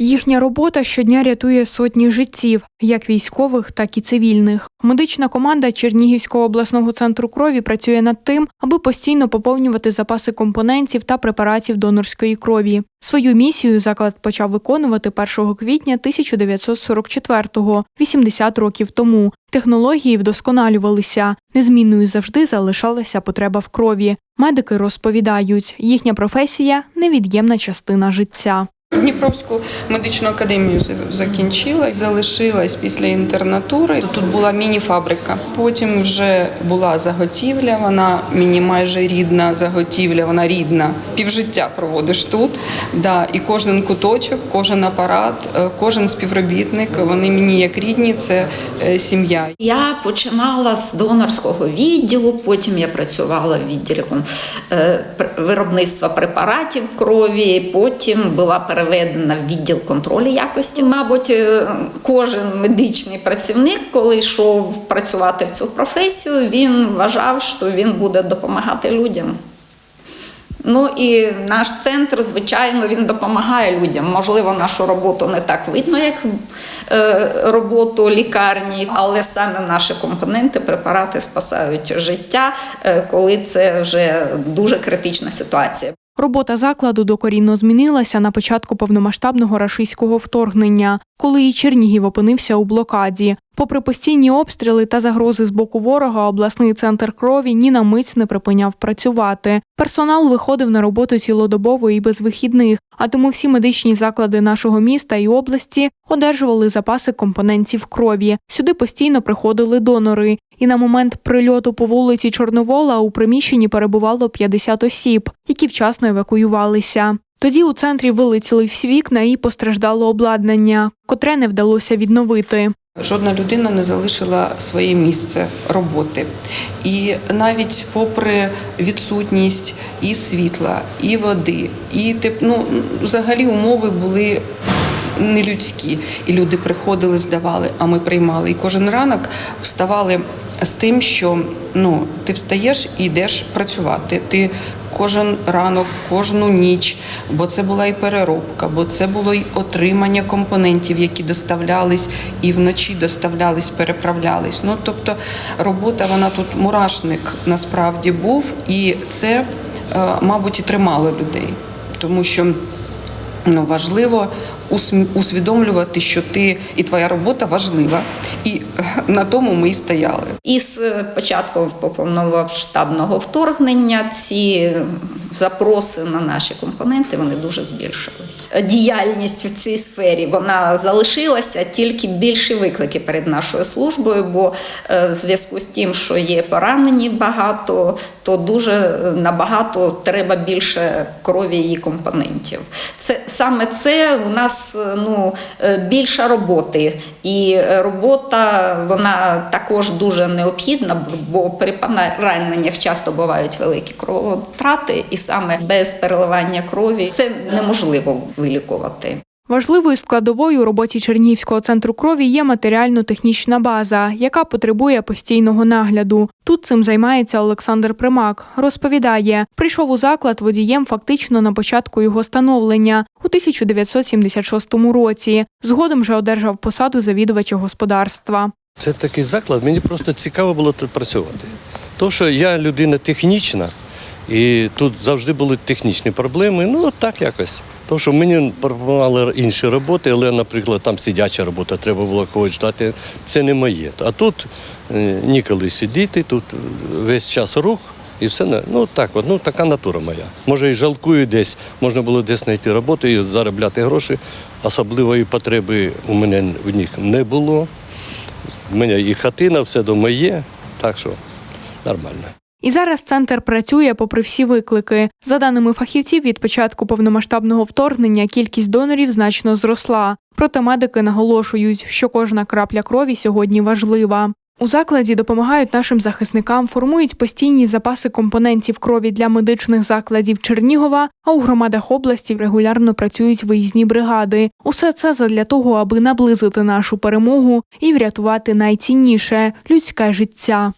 Їхня робота щодня рятує сотні життів, як військових, так і цивільних. Медична команда Чернігівського обласного центру крові працює над тим, аби постійно поповнювати запаси компонентів та препаратів донорської крові. Свою місію заклад почав виконувати 1 квітня 1944-го, 80 років тому. Технології вдосконалювалися. Незмінною завжди залишалася потреба в крові. Медики розповідають, їхня професія невід'ємна частина життя. Дніпровську медичну академію за- закінчила, залишилась після інтернатури. Тут була міні-фабрика. Потім вже була заготівля. Вона мені майже рідна заготівля. Вона рідна. Півжиття проводиш тут. Да, і кожен куточок, кожен апарат, е, кожен співробітник. Вони мені як рідні, це е, сім'я. Я починала з донорського відділу, потім я працювала в відділі е, виробництва препаратів крові, потім була переведена в відділ контролю якості. Мабуть, е, кожен медичний працівник, коли йшов працювати в цю професію, він вважав, що він буде допомагати людям. Ну і наш центр, звичайно, він допомагає людям. Можливо, нашу роботу не так видно, як е, роботу лікарні, але саме наші компоненти, препарати спасають життя, е, коли це вже дуже критична ситуація. Робота закладу докорінно змінилася на початку повномасштабного рашистського вторгнення, коли і Чернігів опинився у блокаді. Попри постійні обстріли та загрози з боку ворога, обласний центр крові ні на мить не припиняв працювати. Персонал виходив на роботу цілодобово і без вихідних, а тому всі медичні заклади нашого міста і області одержували запаси компонентів крові. Сюди постійно приходили донори. І на момент прильоту по вулиці Чорновола у приміщенні перебувало 50 осіб, які вчасно евакуювалися. Тоді у центрі вилетіли всі вікна і постраждало обладнання, котре не вдалося відновити. Жодна людина не залишила своє місце роботи. І навіть попри відсутність і світла, і води, і ну, взагалі умови були нелюдські. І люди приходили, здавали, а ми приймали. І кожен ранок вставали з тим, що ну, ти встаєш і йдеш працювати. Ти кожен ранок, кожну ніч, бо це була і переробка, бо це було і отримання компонентів, які доставлялись і вночі доставлялись, переправлялись. Ну тобто робота вона тут мурашник насправді був, і це, е, мабуть, і тримало людей, тому що ну, важливо усвідомлювати, що ти і твоя робота важлива, і е, на тому ми і стояли. Із е, початком повномасштабного вторгнення ці запроси на наші компоненти вони дуже збільшились. Діяльність в цій сфері вона залишилася тільки більші виклики перед нашою службою, бо е, в зв'язку з тим, що є поранені багато, то дуже е, набагато треба більше крові і компонентів. Це саме це у нас е, ну е, більше роботи, і е, робота вона також дуже необхідна, бо при пораненнях часто бувають великі кровотрати, і саме без переливання крові це неможливо вилікувати. Важливою складовою у роботі Чернігівського центру крові є матеріально-технічна база, яка потребує постійного нагляду. Тут цим займається Олександр Примак. Розповідає, прийшов у заклад водієм фактично на початку його становлення у 1976 році. Згодом же одержав посаду завідувача господарства. Це такий заклад, мені просто цікаво було тут працювати. Тому що я людина технічна, і тут завжди були технічні проблеми. Ну, так якось. Тому що мені пропонували інші роботи, але, наприклад, там сидяча робота, треба було когось ждати. Це не моє. А тут е, ніколи сидіти, тут весь час рух. І все ну так, от, ну така натура моя. Може, і жалкую десь, можна було десь знайти роботу і заробляти гроші. Особливої потреби у мене в них не було. У мене і хатина, все дома є, так що нормально. І зараз центр працює попри всі виклики. За даними фахівців, від початку повномасштабного вторгнення кількість донорів значно зросла. Проте медики наголошують, що кожна крапля крові сьогодні важлива. У закладі допомагають нашим захисникам, формують постійні запаси компонентів крові для медичних закладів Чернігова, а у громадах області регулярно працюють виїзні бригади. Усе це задля того, аби наблизити нашу перемогу і врятувати найцінніше людське життя.